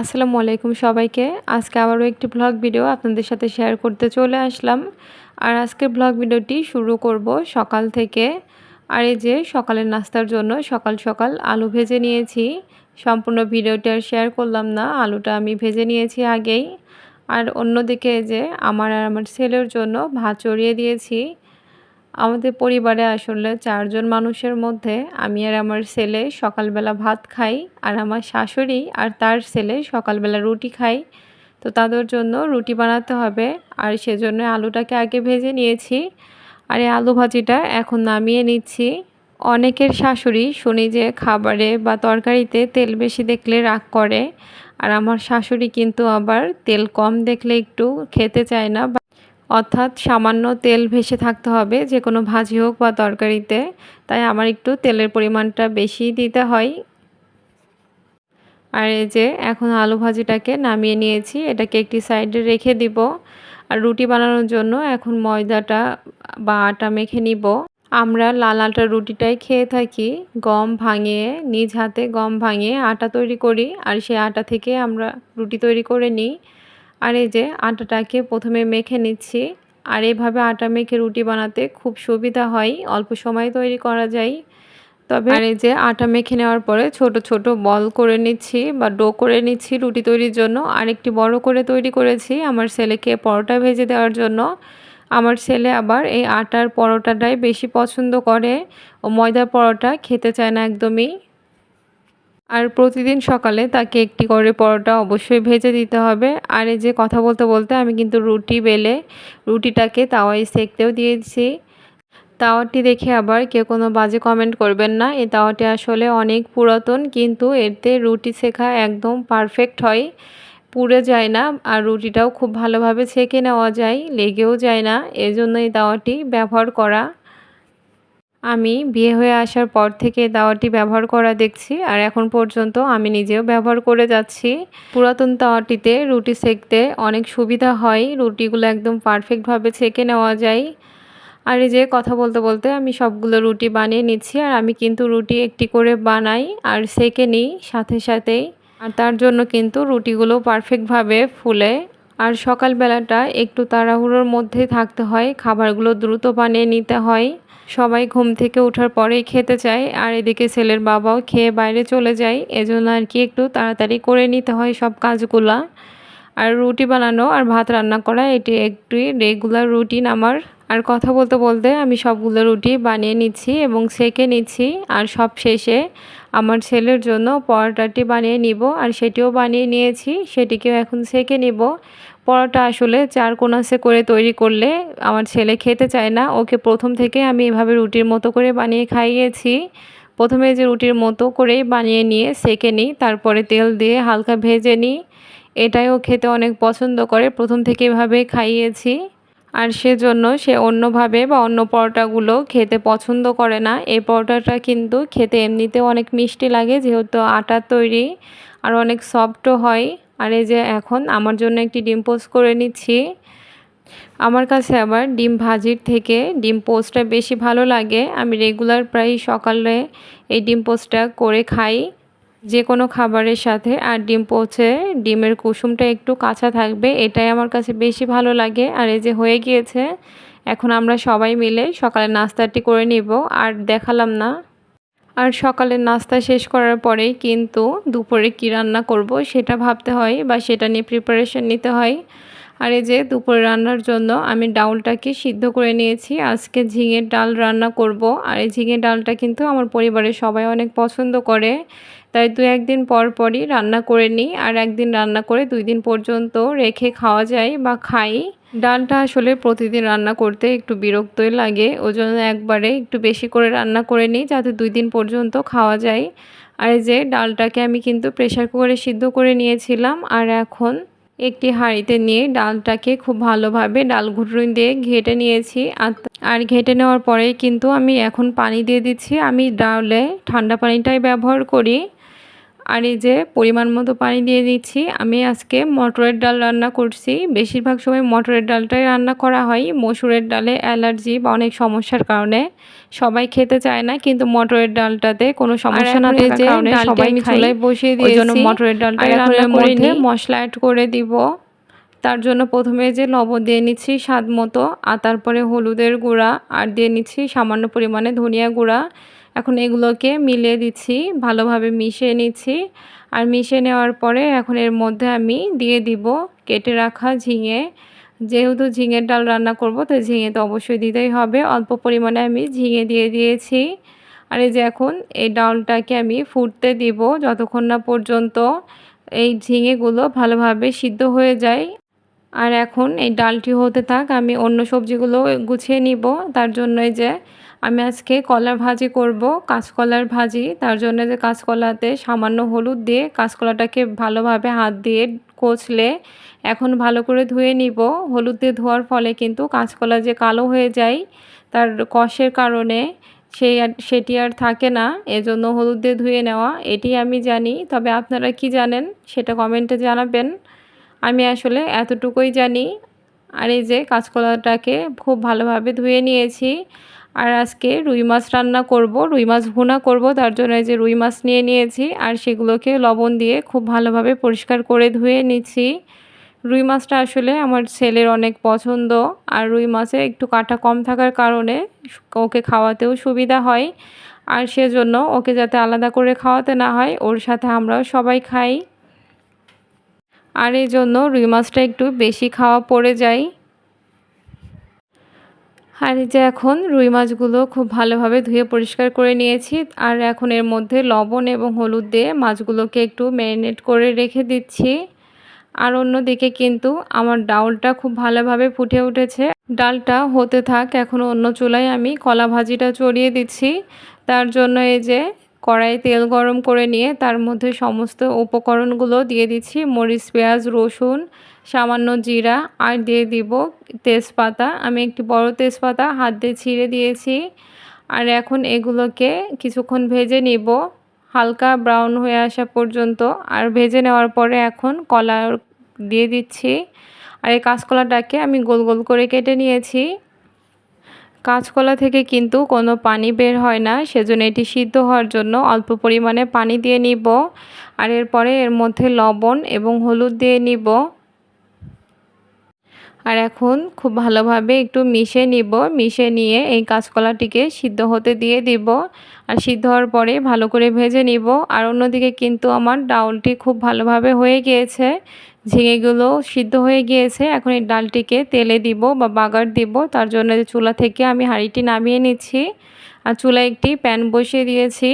আসসালামু আলাইকুম সবাইকে। আজকে আবারও একটি ব্লগ ভিডিও আপনাদের সাথে শেয়ার করতে চলে আসলাম। আর আজকের ব্লগ ভিডিওটি শুরু করব সকাল থেকে। আর এই যে সকালের নাস্তার জন্য সকাল সকাল আলু ভেজে নিয়েছি। সম্পূর্ণ ভিডিওটি আর শেয়ার করলাম না, আলুটা আমি ভেজে নিয়েছি আগেই। আর অন্যদিকে যে আমার আর আমার ছেলের জন্য ভাত চড়িয়ে দিয়েছি। আমাদের পরিবারে আসলে চারজন মানুষের মধ্যে আমি আর আমার ছেলে সকালবেলা ভাত খাই আর আমার শাশুড়ি আর তার ছেলে সকালবেলা রুটি খাই। তো তাদের জন্য রুটি বানাতে হবে আর সেজন্য আলুটাকে আগে ভেজে নিয়েছি আর এই আলু ভাজিটা এখন নামিয়ে নিচ্ছি। অনেকের শাশুড়ি শুনি যে খাবারে বা তরকারিতে তেল বেশি দেখলে রাগ করে আর আমার শাশুড়ি কিন্তু আবার তেল কম দেখলে একটু খেতে চায় না অর্থাৎ সামান্য তেল ভেসে থাকতে হবে, যে কোনো ভাজি হোক বা তরকারিতে। তাই আমার একটু তেলের পরিমাণটা বেশি দিতে হয়। আর এই যে এখন আলু ভাজিটাকে নামিয়ে নিয়েছি, এটাকে একটি সাইডে রেখে দিব। আর রুটি বানানোর জন্য এখন ময়দাটা বা আটা মেখে নিব। আমরা লাল আটার রুটিটাই খেয়ে থাকি, গম ভাঙিয়ে, নিজ হাতে গম ভাঙিয়ে আটা তৈরি করি। আর সেই আটা থেকে আমরা রুটি তৈরি করে নিই। আর এই যে আটাটাকে প্রথমে মেখে নিচ্ছি। আর এইভাবে আটা মেখে রুটি বানাতে খুব সুবিধা হয়। অল্প সময় তৈরি করা যায়। তবে আর এই যে আটা মেখে নেওয়ার পরে ছোট ছোট বল করে নিচ্ছি বা ডো করে নিচ্ছি রুটি তৈরির জন্য। আর একটি বড় করে তৈরি করেছি আমার ছেলেকে পরোটা ভেজে দেওয়ার জন্য। আমার ছেলে আবার এই আটার পরোটাটাই বেশি পছন্দ করে। ও ময়দার পরোটা খেতে চায় না একদমই। আর প্রতিদিন সকালে তাকে একটি করে পরোটা অবশ্যই ভেজে দিতে হবে। আর এই যে কথা বলতে বলতে আমি কিন্তু রুটি বেলে রুটিটাকে তাওয়াই সেকতেও দিয়েছি। তাওয়াটি দেখে আবার কেউ কোনো বাজে কমেন্ট করবেন না। এই তাওয়াটি আসলে অনেক পুরাতন কিন্তু এতে রুটি শেখা একদম পারফেক্ট হয়। পুড়ে যায় না আর রুটিটাও খুব ভালোভাবে ছেঁকে নেওয়া যায়, লেগেও যায় না। এজন্য এই তাওয়াটি ব্যবহার করা আমি বিয়ে হয়ে আসার পর থেকে দাওয়াটি ব্যবহার করা দেখছি, আর এখন পর্যন্ত আমি নিজেও ব্যবহার করে যাচ্ছি। পুরাতন তাওয়াটিতে রুটি সেকতে অনেক সুবিধা হয়, রুটিগুলো একদম পারফেক্টভাবে ছেঁকে নেওয়া যায়। আর এই যে কথা বলতে বলতে আমি সবগুলো রুটি বানিয়ে নিচ্ছি, আর আমি কিন্তু রুটি একটি করে বানাই আর সেকে নিই সাথে সাথেই। আর তার জন্য কিন্তু রুটিগুলো পারফেক্টভাবে ফুলে। আর সকালবেলাটা একটু তাড়াহুড়োর মধ্যেই থাকতে হয়, খাবারগুলো দ্রুত বানিয়ে নিতে হয়। সবাই ঘুম থেকে ওঠার পরেই খেতে চায়, আর এদিকে ছেলের বাবাও খেয়ে বাইরে চলে যায়। এজন্য আর কি একটু তাড়াতাড়ি করে নিতে হয় সব কাজগুলা। আর রুটি বানানো আর ভাত রান্না করা, এটি একটি রেগুলার রুটিন আমার। আর কথা বলতে বলতে আমি সবগুলো রুটি বানিয়ে নিচ্ছি এবং সেকে নিচ্ছি, আর সব শেষে আমার ছেলের জন্য পরোটাটি বানিয়ে নিব। আর সেটিও বানিয়ে নিয়েছি, সেটিকেও এখন সেকে নিব। পরোটা আসলে চার কোনাসে করে তৈরি করলে আমার ছেলে খেতে চায় না। ওকে প্রথম থেকে আমি এভাবে রুটির মতো করে বানিয়ে খাইয়েছি। প্রথমে যে রুটির মতো করেই বানিয়ে নিয়ে সেকে নিই, তারপরে তেল দিয়ে হালকা ভেজে নিই। এটাইও খেতে অনেক পছন্দ করে, প্রথম থেকে এভাবে খাইয়েছি। আর সেজন্য সে অন্যভাবে বা অন্য পরোটাগুলো খেতে পছন্দ করে না। এই পরোটাটা কিন্তু খেতে এমনিতেও অনেক মিষ্টি লাগে, যেহেতু আটার তৈরি আর অনেক সফটও হয়। আর এই যে এখন আমার জন্য একটি ডিম পোস্ট করে নিচ্ছি। আমার কাছে আবার ডিম ভাজির থেকে ডিম পোস্টটা বেশি ভালো লাগে। আমি রেগুলার প্রায় সকালে এই ডিম পোস্টটা করে খাই যে কোনো খাবারের সাথে। আর ডিম পৌঁছে ডিমের কুসুমটা একটু কাঁচা থাকবে, এটাই আমার কাছে বেশি ভালো লাগে। আর এই যে হয়ে গিয়েছে, এখন আমরা সবাই মিলে সকালে নাস্তাটি করে নিব। আর দেখালাম না আর সকালের নাস্তা শেষ করার পরেই কিন্তু দুপুরে কী রান্না করব সেটা ভাবতে হয় বা সেটা নিয়ে প্রিপারেশন নিতে হয়। আর এই যে দুপুরে রান্নার জন্য আমি ডাউলটাকে সিদ্ধ করে নিয়েছি। আজকে ঝিঙের ডাল রান্না করব। আর এই ঝিঙের ডালটা কিন্তু আমার পরিবারের সবাই অনেক পছন্দ করে। তাই দু একদিন পর পরই রান্না করে নিই। আর একদিন রান্না করে দুই দিন পর্যন্ত রেখে খাওয়া যায় বা খাই। ডালটা আসলে প্রতিদিন রান্না করতে একটু বিরক্তই লাগে। ওই জন্য একবারে একটু বেশি করে রান্না করে নিই যাতে দুই দিন পর্যন্ত খাওয়া যায়। আর যে ডালটাকে আমি কিন্তু প্রেশার কুকারে সিদ্ধ করে নিয়েছিলাম। আর এখন একটি হাঁড়িতে নিয়ে ডালটাকে খুব ভালোভাবে ডাল ঘুটুন দিয়ে ঘেটে নিয়েছি। আর ঘেটে নেওয়ার পরে কিন্তু আমি এখন পানি দিয়ে দিচ্ছি। আমি ডালে ঠান্ডা পানিটাই ব্যবহার করি। আর এই যে পরিমাণ মতো পানি দিয়ে দিচ্ছি আমি আজকে মটরের ডাল রান্না করছি। বেশিরভাগ সময় মটরের ডালটাই রান্না করা হয় মসুরের ডালে অ্যালার্জি বা অনেক সমস্যার কারণে সবাই খেতে চায় না কিন্তু মটরের ডালটাতে কোনো সমস্যা না থাকার কারণে সবাই চুলায় বসিয়ে দিয়েছি জন্য মটরের ডালটা রান্না করে মশলা অ্যাড করে দিব। তার জন্য প্রথমে যে লবণ দিয়ে নিচ্ছি স্বাদ মতো আর তারপরে হলুদের গুঁড়া আর দিয়ে নিচ্ছি সামান্য পরিমাণে ধনিয়া গুঁড়া এখন এগুলোকে মিলিয়ে দিচ্ছি, ভালোভাবে মিশিয়ে নিচ্ছি। আর মিশিয়ে নেওয়ার পরে এখন এর মধ্যে আমি দিয়ে দিব কেটে রাখা ঝিঙে। যেহেতু ঝিঙের ডাল রান্না করব, তো ঝিঙে তো অবশ্যই দিতেই হবে। অল্প পরিমাণে আমি ঝিঙে দিয়ে দিয়েছি। আর এই যে এখন এই ডালটাকে আমি ফুটতে দিব যতক্ষণ না পর্যন্ত এই ঝিঙেগুলো ভালোভাবে সিদ্ধ হয়ে যায়। আর এখন এই ডালটি হতে থাক, আমি অন্য সবজিগুলো গুছিয়ে নিব। তার জন্যই যে আমি আজকে কলার ভাজি করব, কাঁচকলার ভাজি। তার জন্য যে কাঁচকলাতে সামান্য হলুদ দিয়ে কাঁচকলাটাকে ভালোভাবে হাত দিয়ে কচলে এখন ভালো করে ধুয়ে নিব। হলুদ দিয়ে ধোয়ার ফলে কিন্তু কাঁচকলা যে কালো হয়ে যায়, তার কষের কারণে সেই আর, সেটি আর থাকে না। এজন্য হলুদ দিয়ে ধুয়ে নেওয়া, এটি আমি জানি। তবে আপনারা কি জানেন, সেটা কমেন্টে জানাবেন। আমি আসলে এতটুকুই জানি। আর এই যে কাঁচকলাটাকে খুব ভালোভাবে ধুয়ে নিয়েছি। আর আজকে রুই মাছ রান্না করব, রুই মাছ ভুনা করব, তার জন্য যে রুই মাছ নিয়ে নিয়েছি আর সেগুলোকে লবণ দিয়ে খুব ভালোভাবে পরিষ্কার করে ধুয়ে নিচ্ছি। রুই মাছটা আসলে আমার ছেলের অনেক পছন্দ আর রুই মাছে একটু কাটা কম থাকার কারণে ওকে খাওয়াতেও সুবিধা হয় আর সেজন্য ওকে যাতে আলাদা করে খাওয়াতে না হয়, ওর সাথে আমরাও সবাই খাই। আর এই জন্য রুই মাছটা একটু বেশি খাওয়া পড়ে যায়। আর এই যে এখন রুই মাছগুলো খুব ভালোভাবে ধুয়ে পরিষ্কার করে নিয়েছি। আর এখন এর মধ্যে লবণ এবং হলুদ দিয়ে মাছগুলোকে একটু ম্যারিনেট করে রেখে দিচ্ছি। আর অন্যদিকে কিন্তু আমার ডাউলটা খুব ভালোভাবে ফুটে উঠেছে। ডালটা হতে থাক, এখন অন্য চুলায় আমি কলা ভাজিটা চড়িয়ে দিচ্ছি। তার জন্য এই যে কড়াই তেল গরম করে নিয়ে তার মধ্যে সমস্ত উপকরণগুলো দিয়ে দিচ্ছি। মরিচ, পেঁয়াজ, রসুন সামান্য জিরা আর দিয়ে দিব তেজপাতা। আমি একটি বড় তেজপাতা হাত দিয়ে ছিঁড়ে দিয়েছি। আর এখন এগুলোকে কিছুক্ষণ ভেজে নিব। হালকা ব্রাউন হয়ে আসা পর্যন্ত। আর ভেজে নেওয়ার পরে এখন কলা দিয়ে দিচ্ছি। আর এই কাঁচকলাটাকে আমি গোল গোল করে কেটে নিয়েছি। কাঁচকলা থেকে কিন্তু কোনো পানি বের হয় না। সেজন্য এটি সিদ্ধ হওয়ার জন্য অল্প পরিমাণে পানি দিয়ে নিব। আর এরপরে এর মধ্যে লবণ এবং হলুদ দিয়ে নিব। আর এখন খুব ভালোভাবে একটু মিশে নিব মিশে নিয়ে এই কাঁচকলাটিকে সিদ্ধ হতে দিয়ে দিব। আর সিদ্ধ হওয়ার পরে ভালো করে ভেজে নিব। আর অন্যদিকে কিন্তু আমার ডাউলটি খুব ভালোভাবে হয়ে গিয়েছে, ঝিঙেগুলো সিদ্ধ হয়ে গিয়েছে। এখন এই ডালটিকে তেলে দিব বা বাগার দিব, তার জন্য চুলা থেকে আমি হাঁড়িটি নামিয়ে নিচ্ছি। আর চুলায় একটি প্যান বসিয়ে দিয়েছি।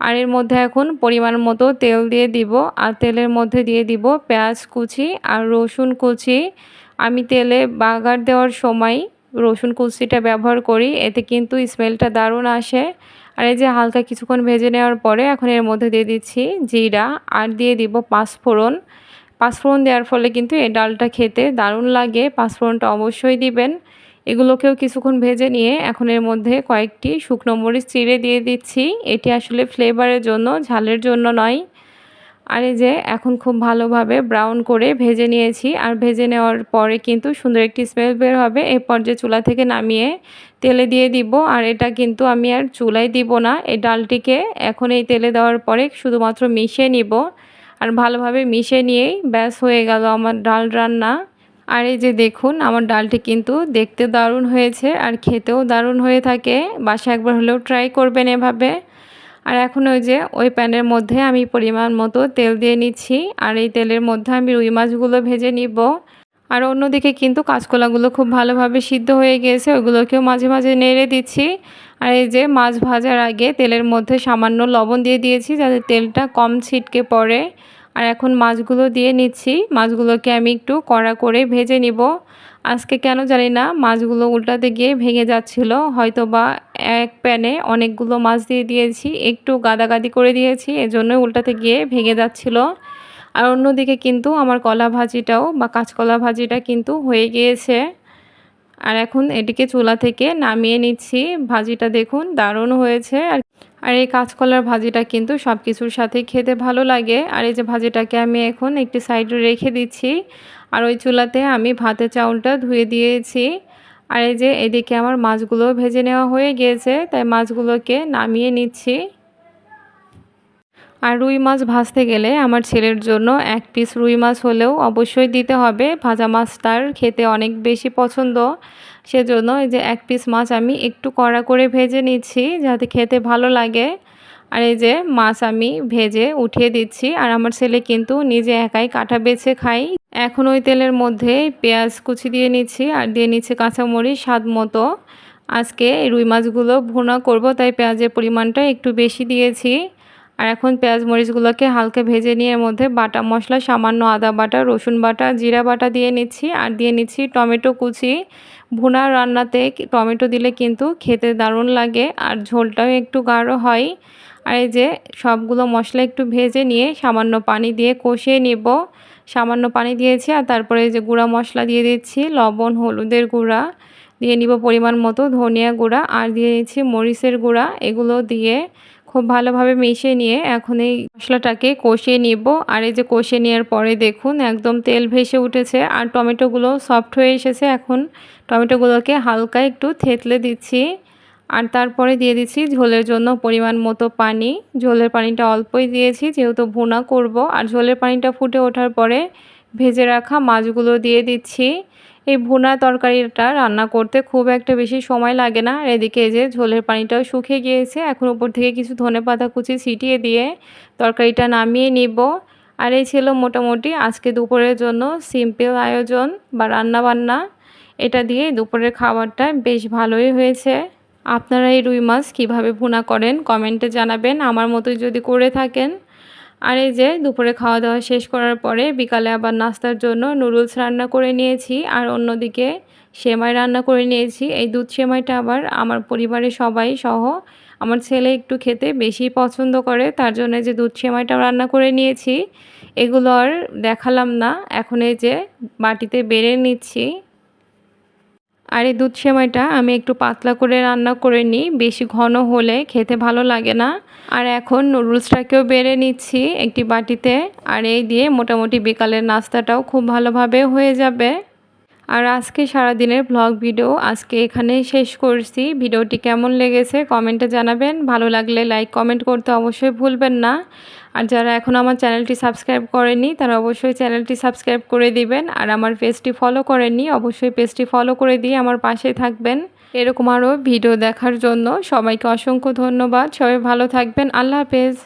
আর এর মধ্যে এখন পরিমাণ মতো তেল দিয়ে দিব। আর তেলের মধ্যে দিয়ে দিব পেঁয়াজ কুচি আর রসুন কুচি। আমি তেলে বাগার দেওয়ার সময় রসুন কুচিটা ব্যবহার করি, এতে কিন্তু স্মেলটা দারুণ আসে। আর এই যে হালকা কিছুক্ষণ ভেজে নেওয়ার পরে এখন এর মধ্যে দিয়ে দিচ্ছি জিরা, আর দিয়ে দিব পাঁচফোড়ন। পাঁচফোড়ন দেওয়ার ফলে কিন্তু এই ডালটা খেতে দারুণ লাগে, পাঁচফোড়নটা অবশ্যই দিবেন। এগুলোকেও কিছুক্ষণ ভেজে নিয়ে এখন এর মধ্যে কয়েকটি শুকনো মরিচ চিড়ে দিয়ে দিচ্ছি। এটি আসলে ফ্লেভারের জন্য, ঝালের জন্য নয়। আর এই যে এখন খুব ভালোভাবে ব্রাউন করে ভেজে নিয়েছি। আর ভেজে নেওয়ার পরে কিন্তু সুন্দর একটি স্মেল বের হবে। এরপর যে চুলা থেকে নামিয়ে তেলে দিয়ে দিব। আর এটা কিন্তু আমি আর চুলায় দিব না। এই ডালটিকে এখন এই তেলে দেওয়ার পরে শুধুমাত্র মিশিয়ে নিব। আর ভালোভাবে মিশিয়ে নিয়েই ব্যাস হয়ে গেল আমার ডাল রান্না। আর এই যে দেখুন, আমার ডালটি কিন্তু দেখতে দারুণ হয়েছে আর খেতেও দারুণ হয়ে থাকে। বাসা একবার হলেও ট্রাই করবেন এভাবে। আর এখন ওই যে ওই প্যানের মধ্যে আমি পরিমাণ মতো তেল দিয়ে নিচ্ছি, আর এই তেলের মধ্যে আমি রুই মাছগুলো ভেজে নিব। আর অন্যদিকে কিন্তু কাঁচকলাগুলো খুব ভালোভাবে সিদ্ধ হয়ে গিয়েছে ওইগুলোকেও মাঝে মাঝে নেড়ে দিচ্ছি। আর এই যে মাছ ভাজার আগে তেলের মধ্যে সামান্য লবণ দিয়ে দিয়েছি যাতে তেলটা কম ছিটকে পড়ে। আর এখন মাছগুলো দিয়ে নিচ্ছি, মাছগুলোকে আমি একটু কড়া করে ভেজে নিব। আজকে কেন জানি না মাছগুলো উল্টাতে গিয়ে ভেঙে যাচ্ছিল। হয়তো বা এক প্যানে অনেকগুলো মাছ দিয়ে দিয়েছি, একটু গাদাগাদি করে দিয়েছি এজন্য উল্টাতে গিয়ে ভেঙে যাচ্ছিল। আর অন্যদিকে কিন্তু আমার কলা ভাজিটাও বা কাঁচকলা ভাজিটা কিন্তু হয়ে গিয়েছে। আর এখন এটিকে চুলা থেকে নামিয়ে নিচ্ছি। ভাজিটা দেখুন দারুণ হয়েছে। আর আর এই কাঁচকলার ভাজিটা কিন্তু সব কিছুর সাথে খেতে ভালো লাগে। আর এই যে ভাজিটাকে আমি এখন একটি সাইডে রেখে দিচ্ছি। আর ওই চুলাতে আমি ভাতের চাউলটা ধুয়ে দিয়েছি। আর এই যে এদিকে আমার মাছগুলো ভেজে নেওয়া হয়ে গিয়েছে, তাই মাছগুলোকে নামিয়ে নিচ্ছি। আর রুই মাছ ভাজতে গেলে আমার ছেলের জন্য এক পিস রুই মাছ হলেও অবশ্যই দিতে হবে। ভাজা মাছ তার খেতে অনেক বেশি পছন্দ। সেজন্য এই যে এক পিস মাছ আমি একটু কড়া করে ভেজে নিচ্ছি যাতে খেতে ভালো লাগে। আর এই যে মাছ আমি ভেজে উঠিয়ে দিচ্ছি। আর আমার ছেলে কিন্তু নিজে একাই কাটা বেছে খাই এখন ওই তেলের মধ্যে পেঁয়াজ কুচি দিয়ে নিচ্ছি আর দিয়ে নিচ্ছি কাঁচামরিচ স্বাদ মতো। আজকে রুই মাছগুলো ভুনা করব, তাই পেঁয়াজের পরিমাণটা একটু বেশি দিয়েছি। আর এখন পেঁয়াজ মরিচগুলোকে হালকা ভেজে নিয়ে এর মধ্যে বাটা মশলা, সামান্য আদা বাটা, রসুন বাটা, জিরা বাটা দিয়ে নিচ্ছি। আর দিয়ে নিচ্ছি টমেটো কুচি। ভুনা রান্নাতে টমেটো দিলে কিন্তু খেতে দারুণ লাগে। আর ঝোলটাও একটু গাঢ় হয়। আর এই যে সবগুলো মশলা একটু ভেজে নিয়ে সামান্য পানি দিয়ে কষিয়ে নেব। সামান্য পানি দিয়েছি আর তারপরে এই যে গুঁড়া মশলা দিয়ে দিচ্ছি, লবণ, হলুদের গুঁড়া, দিয়ে নিব পরিমাণ মতো ধনিয়া গুঁড়া আর দিয়ে দিচ্ছি মরিচের গুঁড়া। এগুলো দিয়ে খুব ভালোভাবে মিশিয়ে নিয়ে এখন এই মশলাটাকে কষিয়ে নিব। আর এই যে কষিয়ে নেওয়ার পরে দেখুন একদম তেল ভেসে উঠেছে আর টমেটোগুলো সফট হয়ে এসেছে। এখন টমেটোগুলোকে হালকা একটু থেতলে দিচ্ছি। আর তারপরে দিয়ে দিচ্ছি ঝোলের জন্য পরিমাণ মতো পানি। ঝোলের পানিটা অল্পই দিয়েছি, যেহেতু ভুনা করব। আর ঝোলের পানিটা ফুটে ওঠার পরে ভেজে রাখা মাছগুলো দিয়ে দিচ্ছি। এই ভুনা তরকারিটা রান্না করতে খুব একটা বেশি সময় লাগে না। এদিকে যে ঝোলের পানিটাও শুকিয়ে গিয়েছে, এখন উপর থেকে কিছু ধনে পাতা কুচি ছিটিয়ে দিয়ে তরকারিটা নামিয়ে নিব। আর এই ছিল মোটামুটি আজকে দুপুরের জন্য সিম্পল আয়োজন বা রান্না বান্না এটা দিয়ে দুপুরের খাবারটা বেশ ভালোই হয়েছে। আপনারা এই রুই মাছ কীভাবে ভুনা করেন কমেন্টে জানাবেন। আমার মতোই যদি করে থাকেন। আর এই যে দুপুরে খাওয়া দাওয়া শেষ করার পরে বিকালে আবার নাস্তার জন্য নুডলস রান্না করে নিয়েছি আর অন্যদিকে সেমাই রান্না করে নিয়েছি। এই দুধ সেমাইটা আবার আমার পরিবারের সবাই সহ আমার ছেলে একটু খেতে বেশি পছন্দ করে, তার জন্য যে দুধ সেমাইটা রান্না করে নিয়েছি। এগুলো আর দেখালাম না। এখন এই যে বাটিতে বেড়ে নিচ্ছি। আর এই দুধ সেমাইটা আমি একটু পাতলা করে রান্না করে নিই, বেশি ঘন হলে খেতে ভালো লাগে না। আর এখন নুডলসটাকেও বেড়ে নিচ্ছি একটি বাটিতে, আর এই দিয়ে মোটামুটি বিকালের নাস্তাটাও খুব ভালোভাবে হয়ে যাবে। আর আজকে সারাদিনের ব্লগ ভিডিও আজকে এখানে শেষ করছি। ভিডিওটি কেমন লেগেছে কমেন্টে জানাবেন। ভালো লাগলে লাইক কমেন্ট করতে অবশ্যই ভুলবেন না। আর যারা এখন আমার চ্যানেলটি সাবস্ক্রাইব করেনি, তারা অবশ্যই চ্যানেলটি সাবস্ক্রাইব করে দিবেন। আর আমার পেজটি ফলো করেননি, অবশ্যই পেজটি ফলো করে দিয়ে আমার পাশে থাকবেন। এরকম আরও ভিডিও দেখার জন্য সবাইকে অসংখ্য ধন্যবাদ। সবাই ভালো থাকবেন। আল্লাহ হাফেজ।